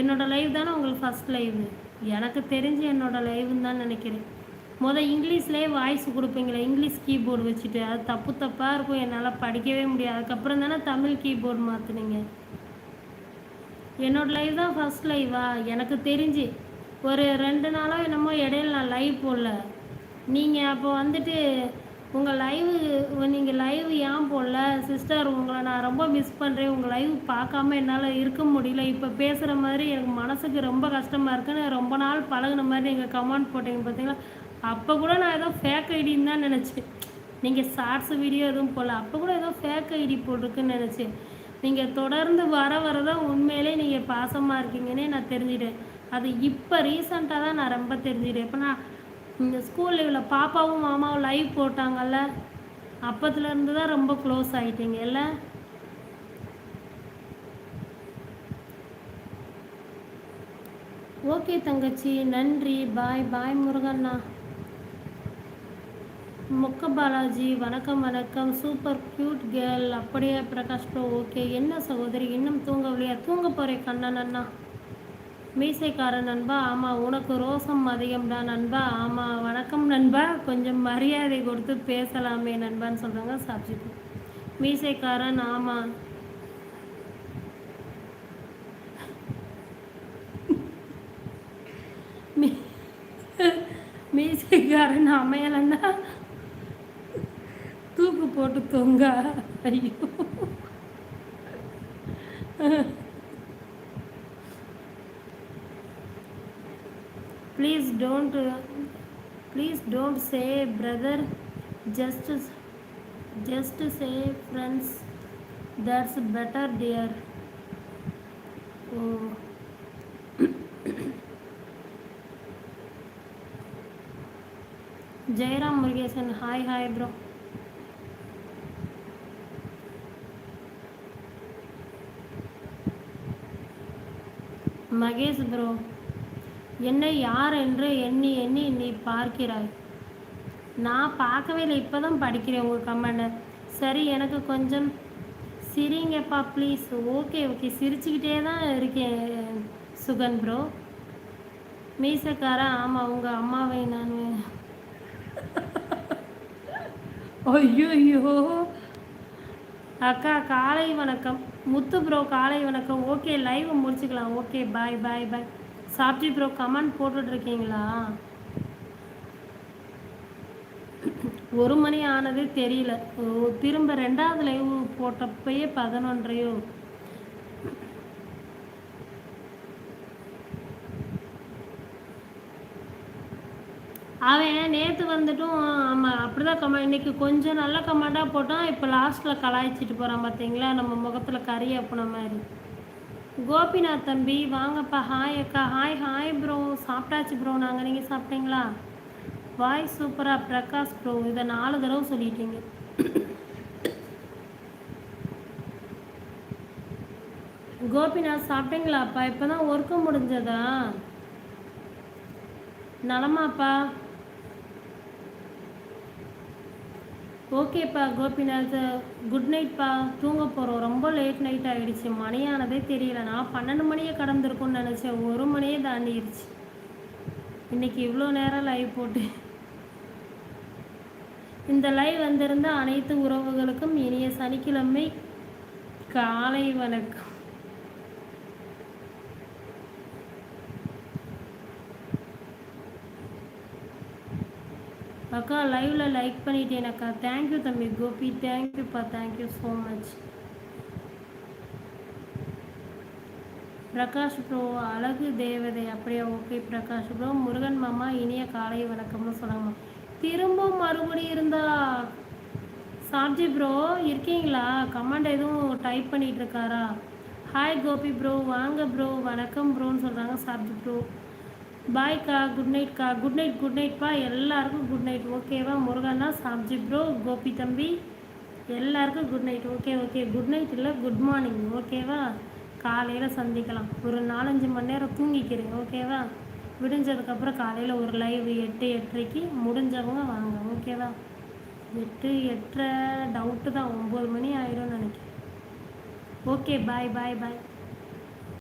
என்னோட லைவ் தானே உங்களுக்கு ஃபஸ்ட் லைவ் எனக்கு தெரிஞ்சு என்னோட லைவ்னு தான் நினைக்கிறேன். மொதல் இங்கிலீஷ்லேயே வாய்ஸ் கொடுப்பீங்களே இங்கிலீஷ் கீபோர்டு வச்சுட்டு. அது தப்பு தப்பாக இருக்கும் என்னால் படிக்கவே முடியாது. அதுக்கப்புறம் தானே தமிழ் கீபோர்டு மாற்றுனீங்க என்னோட லைவ் தான் ஃபஸ்ட் லைவா எனக்கு தெரிஞ்சு. ஒரு ரெண்டு நாளாக என்னமோ இடையில நான் லைவ் போடல. நீங்கள் அப்போ வந்துட்டு உங்கள் லைவு நீங்கள் லைவ் ஏன் போடல? சிஸ்டர் உங்களை நான் ரொம்ப மிஸ் பண்ணுறேன் உங்கள் லைவ் பார்க்காம என்னால் இருக்க முடியல. இப்போ பேசுகிற மாதிரி எனக்கு மனசுக்கு ரொம்ப கஷ்டமாக இருக்குன்னு ரொம்ப நாள் பழகுன மாதிரி நீங்கள் கமெண்ட் போட்டீங்க பார்த்தீங்களா அப்போ கூட நான் ஏதோ ஃபேக் ஐடின்னு தான் நினச்சேன். நீங்கள் ஷார்ட்ஸ் வீடியோ எதுவும் போடல. அப்போ கூட ஏதோ ஃபேக் ஐடி போட்டிருக்குன்னு நினச்சேன். நீங்கள் தொடர்ந்து வர வர தான் உண்மையிலே நீங்கள் பாசமாக இருக்கீங்கன்னே நான் தெரிஞ்சிட்டேன். அது இப்போ ரீசண்டாக தான் நான் ரொம்ப தெரிஞ்சுட்டேன். இப்போ நான் இந்த ஸ்கூல் லீவில் பாப்பாவும் மாமாவும் லைவ் போட்டாங்கல்ல அப்பத்துலேருந்து தான் ரொம்ப க்ளோஸ் ஆகிட்டீங்க இல்லை ஓகே தங்கச்சி நன்றி. பாய் பாய் முருகண்ணா. மொக்க பாலாஜி வணக்கம் வணக்கம். சூப்பர் க்யூட் கேர்ள் அப்படியே பிரகாஷ் ப்ரோ ஓகே என்ன சகோதரி இன்னும் தூங்கவில்லையா? தூங்க போகிறேன் கண்ணன் அண்ணா மீசைக்காரன் நண்பா ஆமாம் உனக்கு ரோசம் அதிகம்டா நண்பா. ஆமாம் வணக்கம் நண்பா. கொஞ்சம் மரியாதை கொடுத்து பேசலாமே நண்பான்னு சொல்கிறாங்க சாப்பிட்டு மீசைக்காரன் ஆமாம் மீசைக்காரன் அமையலன்னா தூக்கு போட்டு தொங்க. ஐயோ. please don't uh, please don't say brother just just say friends that's better dear. Oh. jairam murugesan hi hi bro. Magis bro. என்னை யார் என்று எண்ணி எண்ணி நீ பார்க்கிறாய். நான் பார்க்கவே இல்லை இப்போ தான் படிக்கிறேன் உங்கள் கமெண்டை சரி எனக்கு கொஞ்சம் சிரிங்கப்பா ப்ளீஸ் ஓகே ஓகே சிரிச்சுக்கிட்டே தான் இருக்கேன் சுகன் ப்ரோ மீசக்காரன் ஆமாம் உங்கள் அம்மாவை நான் ஐயோ அக்கா காலை வணக்கம். முத்து ப்ரோ காலை வணக்கம். ஓகே லைவ் முடிச்சுக்கலாம். Okay bye bye bye Sabji bro comment போட்டுட்ருக்கீங்களா? ஒரு மணி ஆனதே தெரியல. திரும்ப ரெண்டாவது லைவ் போட்டப்பயே பதினொன்றையோ. அவன் நேற்று வந்துட்டும் ஆமாம் அப்படி தான் கமெண்ட் இன்றைக்கி கொஞ்சம் நல்ல கமெண்டாக போட்டான் இப்போ லாஸ்ட்டில் கலாய்ச்சிட்டு போகிறான் பார்த்தீங்களா நம்ம முகத்தில் கறி அப்புன மாதிரி. கோபிநாத் தம்பி வாங்கப்பா ஹாய் அக்கா. ஹாய் ஹாய் ப்ரோ சாப்பிட்டாச்சு ப்ரோ நாங்கள் நீங்கள் சாப்பிட்டீங்களா? வாய் சூப்பராக பிரகாஷ் ப்ரோ இதை நாலு தடவை சொல்லிட்டீங்க. கோபிநாத் சாப்பிட்டீங்களாப்பா? இப்போ தான் ஒர்க்கு முடிஞ்சதா? நலமாப்பா. ஓகேப்பா கோபிநாத். குட் நைட்ப்பா தூங்க போகிறோம் ரொம்ப லேட் நைட் ஆகிடுச்சு மணியானதே தெரியல. நான் பன்னெண்டு மணியே கடந்திருக்கும்னு நினச்சேன். ஒரு மணியே தாண்டிடுச்சு இன்றைக்கி இவ்வளோ நேரம் லைவ் போட்டு. இந்த லைவ் வந்திருந்த அனைத்து உறவுகளுக்கும் இனிய சனிக்கிழமை. காலை வணக்கம். அக்கா லைவ்ல லைக் பண்ணிட்டேன் அக்கா. தேங்க்யூ தம்பி கோபி. தேங்க்யூப்பா thank you so much Prakash bro அழகு தேவதை. அப்படியே ஓகே பிரகாஷ் ப்ரோ முருகன் மாமா இனிய காலை வணக்கம்னு சொல்லாமா திரும்ப மறுபடியும் இருந்தா? சாப்ஜி ப்ரோ இருக்கீங்களா? கமெண்ட் எதுவும் டைப் பண்ணிட்டு இருக்காரா? ஹாய் கோபி ப்ரோ வாங்க ப்ரோ வணக்கம் ப்ரோன்னு சொல்கிறாங்க சாப்ஜி ப்ரோ பாய்க்கா குட் நைட்க்கா குட் நைட் குட் நைட்ப்பா எல்லாருக்கும் குட் நைட் ஓகேவா முருகண்ணா சாப்ஜி ப்ரோ கோபி தம்பி. எல்லாருக்கும் good night okay okay good night இல்லை குட் மார்னிங் ஓகேவா காலையில் சந்திக்கலாம். ஒரு நாலஞ்சு மணி நேரம் தூங்கிக்கிறேன். ஓகேவா விடிஞ்சதுக்கப்புறம் காலையில் ஒரு லைவ் எட்டு எட்டரைக்கு முடிஞ்சவங்க வாங்க. ஓகேவா எட்டு எட்டரை டவுட்டு தான். ஒம்பது மணி ஆயிடும்னு நினைக்கிறேன். ஓகே பாய் பாய் பாய்